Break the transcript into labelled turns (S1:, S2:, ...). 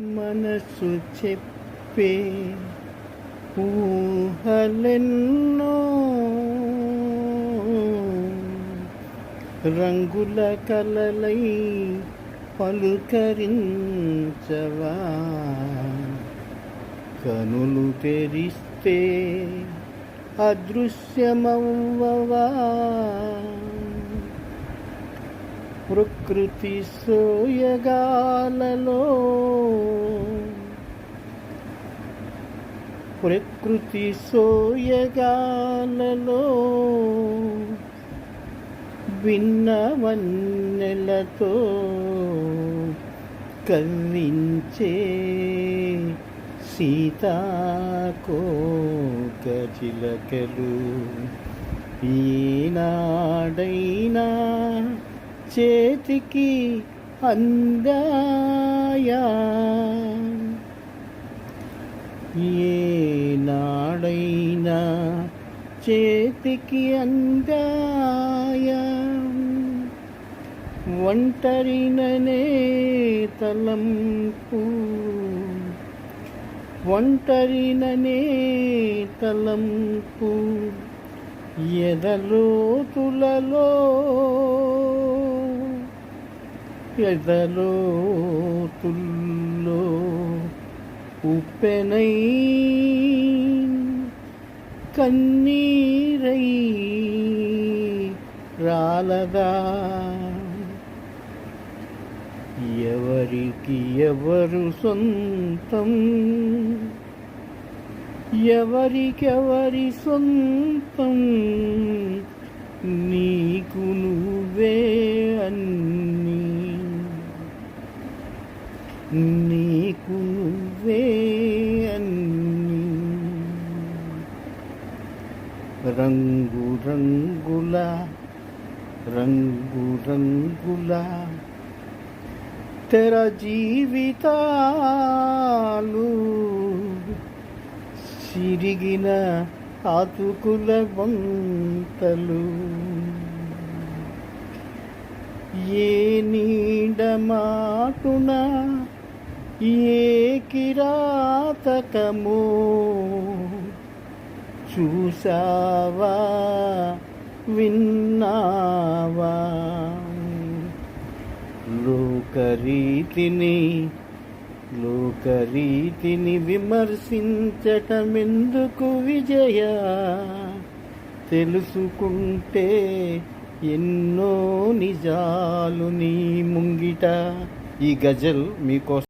S1: మనసు చెప్పే ఊహలెన్నో రంగుల కలలై పలుకరించవా? కనులు తెరిస్తే అదృశ్యమవ్వవా? ప్రకృతి సోయగాలలో ప్రకృతి సోయగాలలో భిన్నవన్నెలతో కవ్వించే సీతాకోకచిలకలు ఈనాడైనా చేతికి అందాయా. ఏనాడైనా చేతికి అందాయా. ఒంటరిననే తలంపు. ఒంటరిననే తలంపు. ఎదలోతులలో ఎదలోతుల్లో ఉప్పెనై కన్నీరై రాలదా ఎవరికి ఎవరు సొంతం? ఎవరికెవరి సొంతం? నీకు నువ్వే అన్ని. రంగు రంగుల రంగు రంగుల తెర జీవితాలు సిరిగిన ఆతుకుల వంతలు. ఏ నీడ మాటున ఏ కిరాతకము చూసావా విన్నావా? లోకరీతిని లోకరీతిని విమర్శించటమెందుకు విజయ? తెలుసుకుంటే ఎన్నో నిజాలు నీ ముంగిట. ఈ గజల్ మీకోసం